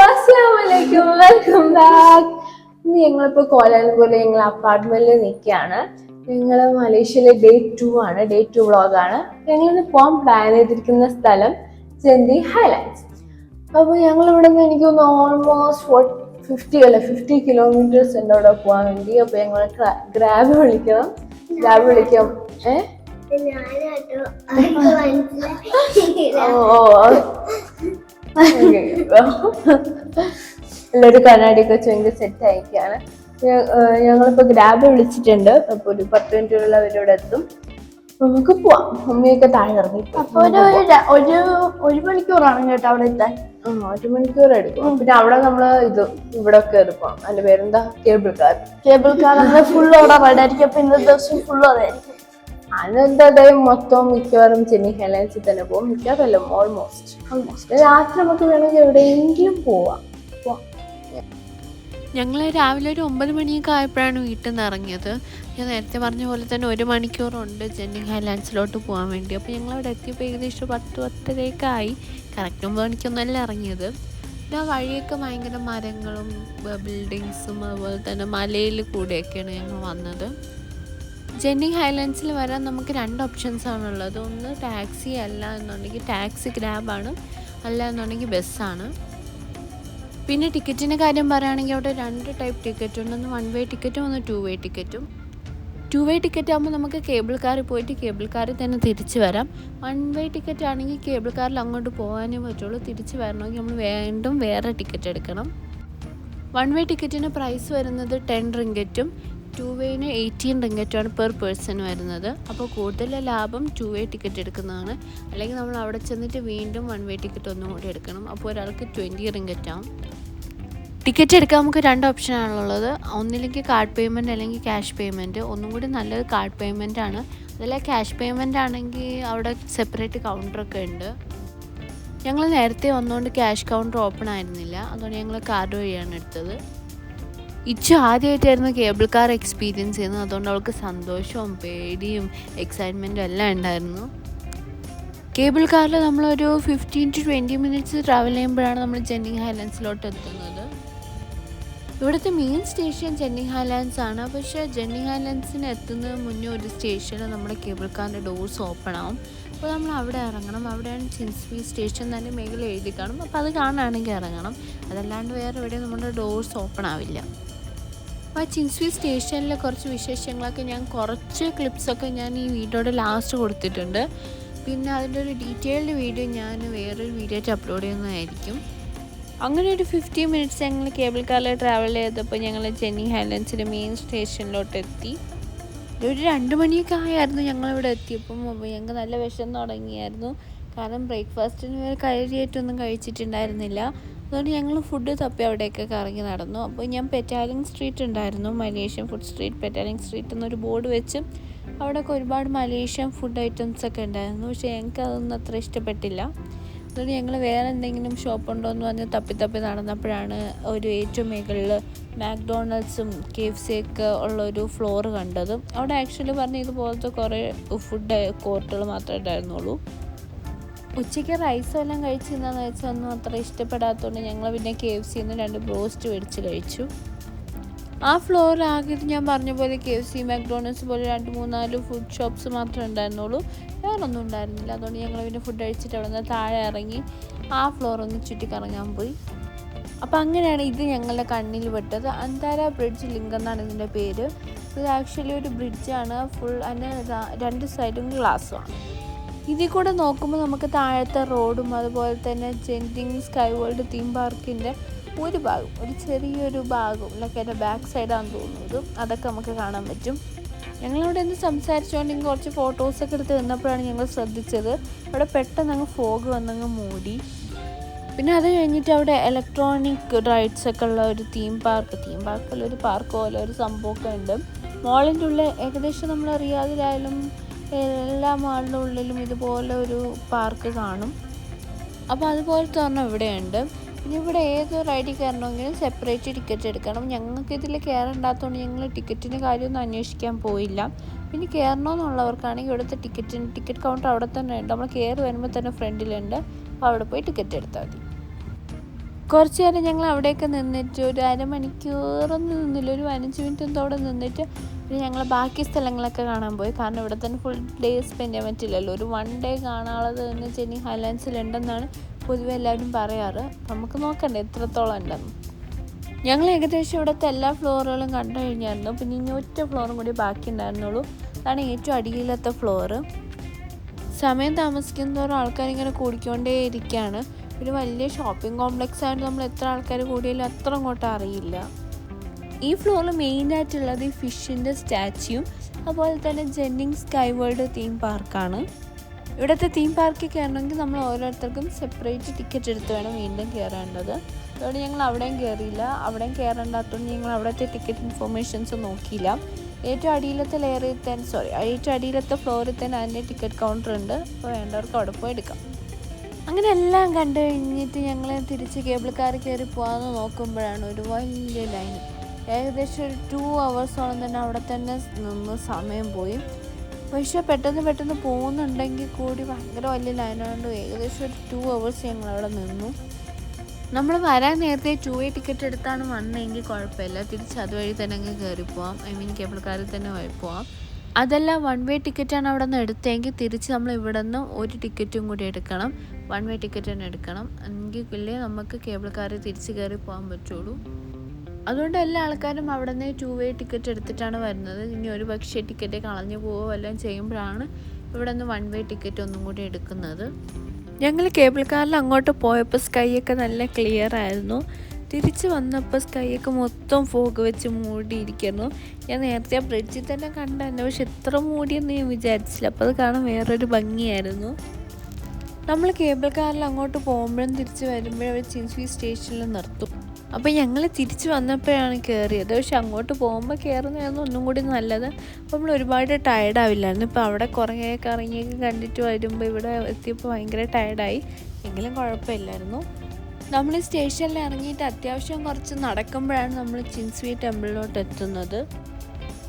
അസ്സലാമലൈക്കും welcome back ഇന്ന് ഞങ്ങളിപ്പോ കോലാലംപൂരിൽ ഞങ്ങൾ അപ്പാർട്ട്മെന്റിൽ നിൽക്കുകയാണ്. ഞങ്ങൾ മലേഷ്യയിലെ ഡേ ടു ആണ്. ഡേ ടു വ്ളോഗാണ് ഞങ്ങളിന്ന് പോകാൻ പ്ലാൻ ചെയ്തിരിക്കുന്ന സ്ഥലം ചെന്തി ഹൈലൈറ്റ്സ് അപ്പോൾ ഞങ്ങൾ ഇവിടെ നിന്ന് എനിക്ക് തോന്നുന്നു ഓൾമോസ്റ്റ് ഫിഫ്റ്റി അല്ല? ഫിഫ്റ്റി കിലോമീറ്റേഴ്സ് ഉണ്ട് അവിടെ പോകാൻ വേണ്ടി. അപ്പോൾ ഞങ്ങൾ ഗ്രാബ് വിളിക്കണം. ഗ്രാബ് വിളിക്കാം. ഓ ഓ. എല്ലാവരും കണ്ണാടിയൊക്കെ വെച്ച് ഭയങ്കര സെറ്റ് ആയിരിക്കുകയാണ്. ഞങ്ങളിപ്പോ ഗ്രാബ് വിളിച്ചിട്ടുണ്ട്. അപ്പൊ ഒരു പത്ത് മിനിറ്റുള്ള അവരോട് എത്തും. നമുക്ക് പോവാം. മമ്മിയൊക്കെ താഴെ ഇറങ്ങി. അപ്പൊ ഒരു ഒരു ഒരു ഒരു മണിക്കൂറാണ് കേട്ടോ അവിടെ എത്താൻ. ആ ഒരു മണിക്കൂർ എടുക്കും പിന്നെ അവിടെ നമ്മൾ ഇത് ഇവിടെ ഒക്കെ എടുക്കണം അതിന്റെ പേരെന്താ? Cable car cable car full അവിടെ റൈഡായിരിക്കും അപ്പൊ ഇന്നത്തെ ദിവസം ഫുൾ അതായിരിക്കും അന്നത്തെ ഡേ മൊത്തം മിക്കവാറും ചെന്നൈ ഹെലൻസിൽ തന്നെ പോകും. മിക്കവാറല്ല ഓൾമോസ്റ്റ് ഓൾമോസ്റ്റ് രാത്രി നമുക്ക് വേണമെങ്കിൽ എവിടെയെങ്കിലും പോവാം. ഞങ്ങൾ രാവിലെ ഒരു ഒമ്പത് മണിയൊക്കെ ആയപ്പോഴാണ് വീട്ടിൽ നിന്ന് ഇറങ്ങിയത്. ഞാൻ നേരത്തെ പറഞ്ഞ പോലെ തന്നെ ഒരു മണിക്കൂറുണ്ട് ജെന്നിങ് ഹൈലാൻഡ്സിലോട്ട് പോകാൻ വേണ്ടി. അപ്പോൾ ഞങ്ങൾ അവിടെ എത്തിയപ്പോൾ ഏകദേശം പത്ത് പത്തരയൊക്കെ ആയി. കറക്റ്റ് ഒമ്പത് മണിക്കൊന്നല്ല ഇറങ്ങിയത്. ആ വഴിയൊക്കെ ഭയങ്കര മരങ്ങളും ബിൽഡിങ്സും അതുപോലെ തന്നെ മലയിൽ കൂടെയൊക്കെയാണ് ഞങ്ങൾ വന്നത്. ജെന്നിങ് ഹൈലൻഡ്സിൽ വരാൻ നമുക്ക് രണ്ട് ഓപ്ഷൻസ് ആണുള്ളത്. ഒന്ന് ടാക്സി അല്ല എന്നുണ്ടെങ്കിൽ ടാക്സി ഗ്രാബാണ് അല്ല എന്നുണ്ടെങ്കിൽ ബസ്സാണ് പിന്നെ ടിക്കറ്റിന്റെ കാര്യം പറയുകയാണെങ്കിൽ അവിടെ രണ്ട് ടൈപ്പ് ടിക്കറ്റ് ഉണ്ട്. ഒന്ന് വൺ വേ ടിക്കറ്റും ഒന്ന് ടു വേ ടിക്കറ്റും ടു വേ ടിക്കറ്റ് ആകുമ്പോൾ നമുക്ക് കേബിൾ കാറിൽ പോയിട്ട് കേബിൾ കാറിൽ തന്നെ തിരിച്ചു വരാം. വൺ വേ ടിക്കറ്റ് ആണെങ്കിൽ കേബിൾ കാറിൽ അങ്ങോട്ട് പോകാനേ പറ്റുള്ളൂ. തിരിച്ച് വരണമെങ്കിൽ നമ്മൾ വീണ്ടും വേറെ ടിക്കറ്റ് എടുക്കണം. വൺ വേ ടിക്കറ്റിന് പ്രൈസ് വരുന്നത് ടെൻ റിങ്കറ്റും ടു വേന് എയ്റ്റീൻ റിങ്ങറ്റാണ് പെർ പേഴ്സൺ വരുന്നത്. അപ്പോൾ കൂടുതൽ ലാഭം ടു വേ ടിക്കറ്റ് എടുക്കുന്നതാണ്. അല്ലെങ്കിൽ നമ്മൾ അവിടെ ചെന്നിട്ട് വീണ്ടും വൺ വേ ടിക്കറ്റ് ഒന്നും കൂടി എടുക്കണം. അപ്പോൾ ഒരാൾക്ക് ട്വന്റി റിങ്ങറ്റാവും ടിക്കറ്റ് എടുക്കാൻ നമുക്ക് രണ്ട് ഓപ്ഷൻ ഓപ്ഷനാണുള്ളത് ഒന്നില്ലെങ്കിൽ കാർഡ് പേയ്മെന്റ് അല്ലെങ്കിൽ ക്യാഷ് പേയ്മെന്റ് ഒന്നും കൂടി നല്ലത് കാർഡ് പേയ്മെന്റ് ആണ്. അതല്ല ക്യാഷ് പേയ്മെന്റ് ആണെങ്കിൽ അവിടെ സെപ്പറേറ്റ് കൗണ്ടറൊക്കെ ഉണ്ട്. ഞങ്ങൾ നേരത്തെ വന്നുകൊണ്ട് ക്യാഷ് കൗണ്ടർ ഓപ്പൺ ആയിരുന്നില്ല. അതുകൊണ്ട് ഞങ്ങൾ കാർഡ് വഴിയാണ് എടുത്തത്. ഇച്ചു ആദ്യമായിട്ടായിരുന്നു കേബിൾ കാർ എക്സ്പീരിയൻസ് ചെയ്യുന്നത്. അതുകൊണ്ട് അവൾക്ക് സന്തോഷവും പേടിയും എക്സൈറ്റ്മെന്റും എല്ലാം ഉണ്ടായിരുന്നു. കേബിൾ കാറിൽ നമ്മളൊരു fifteen to twenty minutes travel ചെയ്യുമ്പോഴാണ് നമ്മൾ ചെന്നിങ് ഹൈലാൻഡ്സിലോട്ട് എത്തുന്നത്. ഇവിടുത്തെ മെയിൻ സ്റ്റേഷൻ ചെന്നിങ് ഹൈലാൻഡ്സ് ആണ്. പക്ഷേ ചെന്നിങ് ഹൈലാൻഡ്സിന് എത്തുന്നതിന് മുന്നേ ഒരു സ്റ്റേഷനിൽ നമ്മുടെ കേബിൾ കാറിന്റെ ഡോർസ് ഓപ്പൺ ആവും. അപ്പോൾ നമ്മൾ അവിടെ ഇറങ്ങണം. അവിടെയാണ് ചിൻസ്വി സ്റ്റേഷൻ തന്നെ മേഖല എഴുതി കാണും അപ്പോൾ അത് കാണുകയാണെങ്കിൽ ഇറങ്ങണം. അതല്ലാണ്ട് വേറെ എവിടെയും നമ്മുടെ ഡോർസ് ഓപ്പൺ ആവില്ല. ആ ചിൻസ്വി സ്റ്റേഷനിലെ കുറച്ച് വിശേഷങ്ങളൊക്കെ ഞാൻ കുറച്ച് ക്ലിപ്സൊക്കെ ഞാൻ ഈ വീഡിയോയുടെ ലാസ്റ്റ് കൊടുത്തിട്ടുണ്ട്. പിന്നെ അതിന്റെ ഒരു ഡീറ്റെയിൽഡ് വീഡിയോ ഞാൻ വേറൊരു വീഡിയോ ആയിട്ട് അപ്ലോഡ് ചെയ്യുന്നതായിരിക്കും. അങ്ങനെ ഒരു ഫിഫ്റ്റി മിനിറ്റ്സ് ഞങ്ങൾ കേബിൾ കാറിൽ ട്രാവൽ ചെയ്തപ്പോൾ ഞങ്ങൾ ജെന്നി ഹൈലൻഡ്സിന്റെ മെയിൻ സ്റ്റേഷനിലോട്ട് എത്തി. ഒരു രണ്ട് മണിയൊക്കെ ആയായിരുന്നു ഞങ്ങളിവിടെ എത്തിയപ്പം അപ്പോൾ ഞങ്ങൾക്ക് നല്ല വിഷം തുടങ്ങിയായിരുന്നു. കാരണം ബ്രേക്ക്ഫാസ്റ്റിന് കരിയായിട്ടൊന്നും കഴിച്ചിട്ടുണ്ടായിരുന്നില്ല. അതുകൊണ്ട് ഞങ്ങൾ ഫുഡ് തപ്പി അവിടെയൊക്കെ കറങ്ങി നടന്നു. അപ്പോൾ ഞാൻ പെറ്റാലിംഗ് സ്ട്രീറ്റ് ഉണ്ടായിരുന്നു. Malaysian food street Petaling Street എന്നൊരു ബോർഡ് വെച്ച് അവിടെയൊക്കെ ഒരുപാട് മലേഷ്യൻ ഫുഡ് ഐറ്റംസ് ഒക്കെ ഉണ്ടായിരുന്നു. പക്ഷേ ഞങ്ങൾക്ക് അതൊന്നും അത്ര ഇഷ്ടപ്പെട്ടില്ല. അതുകൊണ്ട് ഞങ്ങൾ വേറെ എന്തെങ്കിലും ഷോപ്പ് ഉണ്ടോ എന്ന് പറഞ്ഞ് തപ്പി തപ്പി നടന്നപ്പോഴാണ് ഒരു ഏറ്റവും മുകളിൽ മാക്ഡോണൾഡ്സും കെ എഫ് സി ഒക്കെ ഉള്ള ഒരു ഫ്ലോർ കണ്ടത്. അവിടെ ആക്ച്വലി പറഞ്ഞ ഇതുപോലത്തെ കുറേ ഫുഡ് കോർട്ടുകൾ മാത്രമേ ഉണ്ടായിരുന്നുള്ളൂ. ഉച്ചയ്ക്ക് റൈസ് എല്ലാം കഴിച്ചിരുന്നതെന്ന് വെച്ചാൽ ഒന്നും അത്ര ഇഷ്ടപ്പെടാത്തതുകൊണ്ട് ഞങ്ങൾ പിന്നെ കെ എഫ് സിന്ന് രണ്ട് ബ്രോസ്റ്റ് മേടിച്ച് കഴിച്ചു. ആ ഫ്ലോർ ആകെ ഞാൻ പറഞ്ഞ പോലെ കെ എഫ് സി മാക്ഡോണൾഡ്സ് പോലെ രണ്ട് മൂന്നാൽ ഫുഡ് ഷോപ്സ് മാത്രമേ ഉണ്ടായിരുന്നുള്ളൂ. വേറൊന്നും ഉണ്ടായിരുന്നില്ല. അതുകൊണ്ട് ഞങ്ങൾ പിന്നെ ഫുഡ് കഴിച്ചിട്ട് അവിടെ നിന്ന് താഴെ ഇറങ്ങി ആ ഫ്ലോർ ഒന്ന് ചുറ്റിക്കറങ്ങാൻ പോയി. അപ്പോൾ അങ്ങനെയാണ് ഇത് ഞങ്ങളുടെ കണ്ണിൽ പെട്ടത്. അന്താര ബ്രിഡ്ജ് ലിങ്ക് എന്നാണ് ഇതിന്റെ പേര്. ഇത് ആക്ച്വലി ഒരു ബ്രിഡ്ജാണ് ഫുൾ അതിന്റെ രണ്ട് സൈഡും ഗ്ലാസ്സുമാണ് ഇതിൽ കൂടെ നോക്കുമ്പോൾ നമുക്ക് താഴത്തെ റോഡും അതുപോലെ തന്നെ ജെന്റിങ് സ്കൈ വേൾഡ് തീം പാർക്കിന്റെ ഒരു ഭാഗം ഒരു ചെറിയൊരു ഭാഗം ലൈക്ക് അതിന്റെ ബാക്ക് സൈഡാണെന്ന് തോന്നുന്നത്. അതൊക്കെ നമുക്ക് കാണാൻ പറ്റും. ഞങ്ങളിവിടെ നിന്ന് സംസാരിച്ചുകൊണ്ടെങ്കിൽ കുറച്ച് ഫോട്ടോസൊക്കെ എടുത്ത് നിന്നപ്പോഴാണ് ഞങ്ങൾ ശ്രദ്ധിച്ചത്. അവിടെ പെട്ടെന്ന് അങ്ങ് ഫോഗ് വന്നങ്ങ് മൂടി. പിന്നെ അത് കഴിഞ്ഞിട്ട് അവിടെ ഇലക്ട്രോണിക് റൈഡ്സ് ഒക്കെ ഉള്ള ഒരു തീം പാർക്ക് തീം പാർക്കുള്ള ഒരു പാർക്ക് പോലെ ഒരു സംഭവമൊക്കെ ഉണ്ട്. മോളിന്റെ ഉള്ളിൽ ഏകദേശം നമ്മൾ റിയാദിലായാലും എല്ലാ മാളിന്റെ ഉള്ളിലും ഇതുപോലെ ഒരു പാർക്ക് കാണും. അപ്പോൾ അതുപോലത്തെ ഒരെണ്ണം ഇവിടെയുണ്ട്. ഇനി ഇവിടെ ഏത് റൈഡിൽ കയറണമെങ്കിലും സെപ്പറേറ്റ് ടിക്കറ്റ് എടുക്കണം. ഞങ്ങൾക്ക് ഇതിൽ കയറണ്ടാത്തതുകൊണ്ട് ഞങ്ങൾ ടിക്കറ്റിന്റെ കാര്യമൊന്നും അന്വേഷിക്കാൻ പോയില്ല. പിന്നെ കയറണമെന്നുള്ളവർക്കാണെങ്കിൽ ഇവിടുത്തെ ടിക്കറ്റിന് ടിക്കറ്റ് കൗണ്ടർ അവിടെ തന്നെ ഉണ്ട്. നമ്മൾ കയറി വരുമ്പോൾ തന്നെ ഫ്രണ്ടിലുണ്ട്. അപ്പോൾ അവിടെ പോയി ടിക്കറ്റ് എടുത്താൽ മതി. കുറച്ച് നേരം ഞങ്ങൾ അവിടെയൊക്കെ നിന്നിട്ട് ഒരു അരമണിക്കൂറൊന്നും നിന്നില്ല. ഒരു പതിനഞ്ച് മിനിറ്റ് എന്തോ അവിടെ നിന്നിട്ട് പിന്നെ ഞങ്ങൾ ബാക്കി സ്ഥലങ്ങളൊക്കെ കാണാൻ പോയി. കാരണം ഇവിടെ തന്നെ ഫുൾ ഡേ സ്പെൻഡ് ചെയ്യാൻ പറ്റില്ലല്ലോ. ഒരു വൺ ഡേ കാണാനുള്ളത് എന്ന് വെച്ചാൽ ഹൈലാൻഡ്സിലുണ്ടെന്നാണ് പൊതുവെ എല്ലാവരും പറയാറ്. നമുക്ക് നോക്കണ്ടേ എത്രത്തോളം ഉണ്ടെന്ന്. ഞങ്ങൾ ഏകദേശം ഇവിടുത്തെ എല്ലാ ഫ്ലോറുകളും കണ്ടു കഴിഞ്ഞായിരുന്നു. പിന്നെ ഇനി ഒറ്റ ഫ്ലോറും കൂടി ബാക്കി ഉണ്ടായിരുന്നുള്ളൂ. അതാണ് ഏറ്റവും അടിയിലത്തെ ഫ്ലോറ് സമയം താമസിക്കുന്നതോറും ആൾക്കാർ ഇങ്ങനെ കൂടിക്കൊണ്ടേ ഇരിക്കുകയാണ് ഒരു വലിയ ഷോപ്പിംഗ് കോംപ്ലക്സ് ആയിട്ട് നമ്മൾ എത്ര ആൾക്കാർ കൂടിയാലും അത്ര അങ്ങോട്ട് അറിയില്ല. ഈ ഫ്ലോറിൽ മെയിനായിട്ടുള്ളത് ഈ ഫിഷിന്റെ സ്റ്റാച്യൂയും അതുപോലെ തന്നെ ജെന്നിങ് സ്കൈ വേൾഡ് തീം പാർക്കാണ് ഇവിടുത്തെ തീം പാർക്കിൽ കയറണമെങ്കിൽ നമ്മൾ ഓരോരുത്തർക്കും സെപ്പറേറ്റ് ടിക്കറ്റ് എടുത്ത് വേണം വീണ്ടും കയറേണ്ടത് അതുകൊണ്ട് ഞങ്ങൾ അവിടെയും കയറിയില്ല അവിടെയും കയറേണ്ടാത്തതുകൊണ്ട് ഞങ്ങൾ അവിടുത്തെ ടിക്കറ്റ് ഇൻഫോർമേഷൻസ് നോക്കിയില്ല. ഏറ്റവും അടിയിലത്തെ ലെയറിൽ തന്നെ സോറി ഏറ്റവും അടിയിലത്തെ ഫ്ലോറിൽ തന്നെ അതിന്റെ ടിക്കറ്റ് കൗണ്ടർ ഉണ്ട്. അപ്പോൾ വേണ്ടവർക്ക് അവിടെ പോയി എടുക്കാം. അങ്ങനെ എല്ലാം കണ്ടു കഴിഞ്ഞിട്ട് ഞങ്ങൾ തിരിച്ച് കേബിൾ കാർ കയറി പോകാമെന്ന് നോക്കുമ്പോഴാണ് ഒരു വലിയ ലൈൻ ഏകദേശം ഒരു ടു അവേഴ്സോളം തന്നെ അവിടെ തന്നെ നിന്ന് സമയം പോയി. പക്ഷെ പെട്ടെന്ന് പെട്ടെന്ന് പോകുന്നുണ്ടെങ്കിൽ കൂടി ഭയങ്കര വലിയ ലൈനായതുകൊണ്ട് ഏകദേശം ഒരു ടു അവേഴ്സ് ഞങ്ങൾ അവിടെ നിന്നു. നമ്മൾ വരാൻ നേരത്തെ ടു വേ ടിക്കറ്റ് എടുത്താണ് വന്നതെങ്കിൽ കുഴപ്പമില്ല. തിരിച്ച് അതുവഴി തന്നെ അങ്ങ് കയറി പോവാം. ഐ മീൻ കേബിൾ കാറിൽ തന്നെ വഴി പോവാം. അതല്ല വൺ വേ ടിക്കറ്റാണ് അവിടെ നിന്ന് എടുത്തതെങ്കിൽ തിരിച്ച് നമ്മൾ ഇവിടെ നിന്ന് ഒരു ടിക്കറ്റും കൂടി എടുക്കണം. വൺ വേ ടിക്കറ്റ് തന്നെ എടുക്കണം. എങ്കിൽ എങ്കിലേ നമുക്ക് കേബിൾ തിരിച്ച് കയറി പോകാൻ പറ്റുള്ളൂ. അതുകൊണ്ട് എല്ലാ ആൾക്കാരും അവിടെ നിന്ന് ടു വേ ടിക്കറ്റ് എടുത്തിട്ടാണ് വരുന്നത്. ഇനി ഒരു പക്ഷേ ടിക്കറ്റ് കളഞ്ഞു പോവുകയോ എല്ലാം ചെയ്യുമ്പോഴാണ് ഇവിടെ നിന്ന് വൺ വേ ടിക്കറ്റ് ഒന്നും കൂടി എടുക്കുന്നത്. ഞങ്ങൾ കേബിൾ കാറിൽ അങ്ങോട്ട് പോയപ്പോൾ സ്കൈയൊക്കെ നല്ല ക്ലിയർ ആയിരുന്നു. തിരിച്ച് വന്നപ്പോൾ സ്കൈയൊക്കെ മൊത്തം ഫോഗ് വെച്ച് മൂടിയിരിക്കുന്നു. ഞാൻ നേരത്തെ ആ ബ്രിഡ്ജിൽ തന്നെ കണ്ടായിരുന്നു. പക്ഷെ എത്ര മൂടിയെന്ന് ഞാൻ വിചാരിച്ചില്ല. അപ്പോൾ അത് കാണാൻ വേറൊരു ഭംഗിയായിരുന്നു. നമ്മൾ കേബിൾ കാറിൽ അങ്ങോട്ട് പോകുമ്പോഴും തിരിച്ച് വരുമ്പോഴും അവർ ചിൻസ്വി സ്റ്റേഷനിൽ നിർത്തും. അപ്പോൾ ഞങ്ങൾ തിരിച്ച് വന്നപ്പോഴാണ് കയറിയത് പക്ഷെ അങ്ങോട്ട് പോകുമ്പോൾ കയറുന്നതായിരുന്നു ഒന്നും കൂടി നല്ലത്. അപ്പോൾ നമ്മൾ ഒരുപാട് ടയർഡാവില്ലായിരുന്നു ഇപ്പോൾ അവിടെ കുറേ കറങ്ങിയൊക്കെ കണ്ടിട്ട് വരുമ്പോൾ ഇവിടെ എത്തിയപ്പോൾ ഭയങ്കര ടയർഡായി എങ്കിലും കുഴപ്പമില്ലായിരുന്നു. നമ്മൾ സ്റ്റേഷനിൽ ഇറങ്ങിയിട്ട് അത്യാവശ്യം കുറച്ച് നടക്കുമ്പോഴാണ് നമ്മൾ ചിൻസ്വി ടെമ്പിളിലോട്ട് എത്തുന്നത്.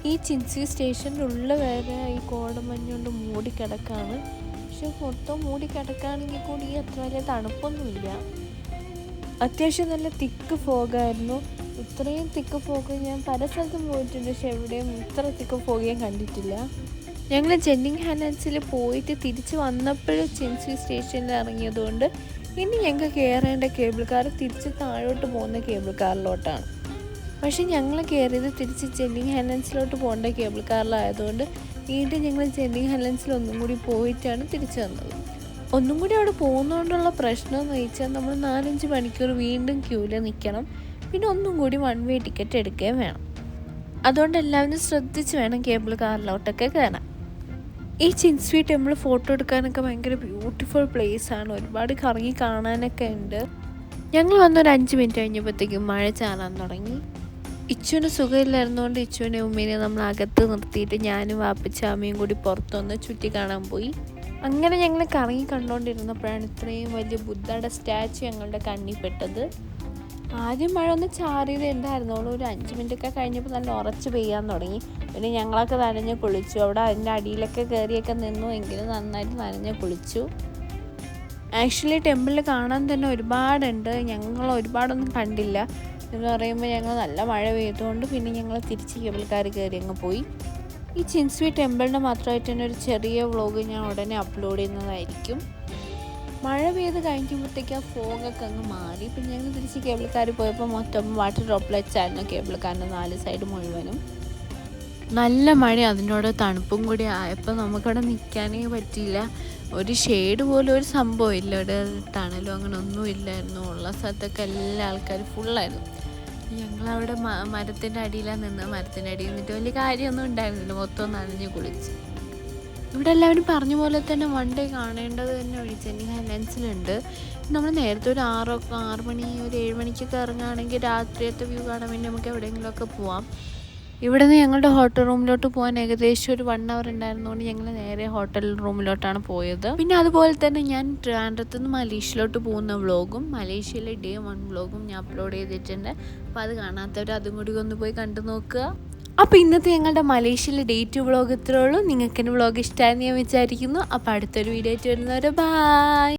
ഈ ചിൻസ്വി സ്റ്റേഷന്റെ ഉള്ളിൽ വരെ ഈ കോടമഞ്ഞുകൊണ്ട് മൂടിക്കിടക്കാണ്. പക്ഷെ മൊത്തം മൂടിക്കിടക്കുകയാണെങ്കിൽ കൂടി അത്ര വലിയ തണുപ്പൊന്നുമില്ല. അത്യാവശ്യം നല്ല തിക്ക് ഫോഗായിരുന്നു. ഇത്രയും തിക്ക് ഫോഗ് ഞാൻ പല സ്ഥലത്തും പോയിട്ടുണ്ട്. പക്ഷെ എവിടെയും ഇത്ര തിക്ക് ഫോഗ് ഞാൻ കണ്ടിട്ടില്ല. ഞങ്ങൾ ജെന്നിങ് ഹാലൻസിൽ പോയിട്ട് തിരിച്ച് വന്നപ്പോഴും ചെൻസി സ്റ്റേഷനിൽ ഇറങ്ങിയതുകൊണ്ട് ഇനി ഞങ്ങൾക്ക് കയറേണ്ട കേബിൾ കാർ തിരിച്ച് താഴോട്ട് പോകുന്ന കേബിൾ കാറിലോട്ടാണ്. പക്ഷേ ഞങ്ങൾ കയറിയത് തിരിച്ച് ജെന്നിങ് ഹൈലൻഡ്സിലോട്ട് പോകേണ്ട കേബിൾ കാറിലായതുകൊണ്ട് വീണ്ടും ഞങ്ങൾ ജെന്നിങ് ഹൈലൻഡ്സിൽ ഒന്നും കൂടി പോയിട്ടാണ് തിരിച്ചു വന്നത്. ഒന്നും കൂടി അവിടെ പോകുന്നതുകൊണ്ടുള്ള പ്രശ്നം എന്ന് വെച്ചാൽ നമ്മൾ നാലഞ്ച് മണിക്കൂർ വീണ്ടും ക്യൂവിൽ നിൽക്കണം പിന്നെ ഒന്നും കൂടി വൺ വേ ടിക്കറ്റ് എടുക്കുകയും വേണം. അതുകൊണ്ട് എല്ലാവരും ശ്രദ്ധിച്ച് വേണം കേബിൾ കാറിലോട്ടൊക്കെ കയറാൻ ഈ ചിൻസ്വി ടെമ്പിൾ ഫോട്ടോ എടുക്കാനൊക്കെ ഭയങ്കര ബ്യൂട്ടിഫുൾ പ്ലേസ് ആണ്. ഒരുപാട് കറങ്ങി കാണാനൊക്കെ ഉണ്ട്. ഞങ്ങൾ വന്നൊരു അഞ്ച് മിനിറ്റ് കഴിഞ്ഞപ്പോഴത്തേക്കും മഴ ചാറാൻ തുടങ്ങി. ഇച്ചുവിന് സുഖമില്ലായിരുന്നുകൊണ്ട് ഇച്ചുവിനെ ഉമ്മേനെ നമ്മൾ അകത്ത് നിർത്തിയിട്ട് ഞാനും വാപ്പച്ചാമ്മയും കൂടി പുറത്തുനിന്ന് ചുറ്റി കാണാൻ പോയി. അങ്ങനെ ഞങ്ങൾ കറങ്ങി കണ്ടുകൊണ്ടിരുന്നപ്പോഴാണ് ഇത്രയും വലിയ ബുദ്ധയുടെ സ്റ്റാച്ചു ഞങ്ങളുടെ കണ്ണിൽ പെട്ടത്. ആദ്യം മഴ ഒന്ന് ചാറിയതേ ഉണ്ടായിരുന്നുള്ളൂ ഒരു അഞ്ച് മിനിറ്റൊക്കെ കഴിഞ്ഞപ്പോൾ നല്ല ഉറച്ച് പെയ്യാൻ തുടങ്ങി. പിന്നെ ഞങ്ങളൊക്കെ നനഞ്ഞ് കുളിച്ചു. അവിടെ അതിന്റെ അടിയിലൊക്കെ കയറിയൊക്കെ നിന്നു. എങ്കിലും നന്നായിട്ട് നനഞ്ഞ് കുളിച്ചു. ആക്ച്വലി ടെമ്പിളിൽ കാണാൻ തന്നെ ഒരുപാടുണ്ട്. ഞങ്ങൾ ഒരുപാടൊന്നും കണ്ടില്ല. എന്ന് പറയുമ്പോൾ ഞങ്ങൾ നല്ല മഴ പെയ്തുകൊണ്ട് പിന്നെ ഞങ്ങൾ തിരിച്ച് കേബിൾക്കാർ കയറി അങ്ങ് പോയി. ഈ ചിൻസ്വി ടെമ്പിളിന്റെ മാത്രമായിട്ട് തന്നെ ഒരു ചെറിയ വ്ലോഗ് ഞാൻ ഉടനെ അപ്ലോഡ് ചെയ്യുന്നതായിരിക്കും. മഴ പെയ്ത് കഴിക്കുമ്പോഴത്തേക്ക് ആ ഫോഗൊക്കെ അങ്ങ് മാറി. പിന്നെ ഞങ്ങൾ തിരിച്ച് കേബിൾക്കാർ പോയപ്പോൾ മൊത്തം വാട്ടർ ഡ്രോപ്ലെറ്റ്സ് ആയിരുന്നു കേബിൾക്കാരന്റെ നാല് സൈഡ് മുഴുവനും. നല്ല മഴ അതിനോട് തണുപ്പും കൂടി ആയപ്പോൾ നമുക്കവിടെ നിൽക്കാനേ പറ്റിയില്ല. ഒരു ഷെയ്ഡ് പോലെ ഒരു സംഭവം ഇല്ല. ഇവിടെ തണലും അങ്ങനെ ഒന്നും ഇല്ലായിരുന്നു. ഉള്ള സ്ഥലത്തൊക്കെ എല്ലാ ആൾക്കാരും ഫുള്ളായിരുന്നു ഞങ്ങളവിടെ മരത്തിന്റെ അടിയിലാണ് നിന്ന് മരത്തിന്റെ അടിയിൽ നിന്നിട്ട് വലിയ കാര്യമൊന്നും ഉണ്ടായിരുന്നില്ല. മൊത്തം നനഞ്ഞ് കുളിച്ച്. ഇവിടെ എല്ലാവരും പറഞ്ഞ പോലെ തന്നെ വൺ ഡേ കാണേണ്ടത് തന്നെ ഒഴിച്ചെങ്കിൽ ഹൈലൻസിലുണ്ട് നമ്മൾ നേരത്തെ ഒരു ആറോ ആറ് മണി ഒരു ഏഴ് മണിക്കൊക്കെ ഇറങ്ങുകയാണെങ്കിൽ രാത്രിയത്തെ വ്യൂ കാണാൻ വേണ്ടി നമുക്ക് എവിടെയെങ്കിലുമൊക്കെ പോവാം. ഇവിടെ നിന്ന് ഞങ്ങളുടെ ഹോട്ടൽ റൂമിലോട്ട് പോകാൻ ഏകദേശം ഒരു വൺ അവർ ഉണ്ടായിരുന്നുകൊണ്ട് ഞങ്ങൾ നേരെ ഹോട്ടൽ റൂമിലോട്ടാണ് പോയത്. പിന്നെ അതുപോലെ തന്നെ ഞാൻ ട്രിവാൻഡ്രത്ത് നിന്ന് മലേഷ്യയിലോട്ട് പോകുന്ന വ്ളോഗും മലേഷ്യയിലെ ഡേ വൺ വ്ളോഗും ഞാൻ അപ്ലോഡ് ചെയ്തിട്ടുണ്ട്. അപ്പോൾ അത് കാണാത്തവർ അതും കൂടി ഒന്ന് പോയി കണ്ടു നോക്കുക. അപ്പോൾ ഇന്നത്തെ ഞങ്ങളുടെ മലേഷ്യയിലെ ഡേറ്റ് വ്ളോഗ് ഇത്രേ ഉള്ളൂ. നിങ്ങൾക്ക് എന്റെ വ്ളോഗ് ഇഷ്ടമായെന്ന് ഞാൻ വിചാരിക്കുന്നു. അപ്പോൾ അടുത്തൊരു വീഡിയോ ആയിട്ട് വരുന്നവരെ ബായ്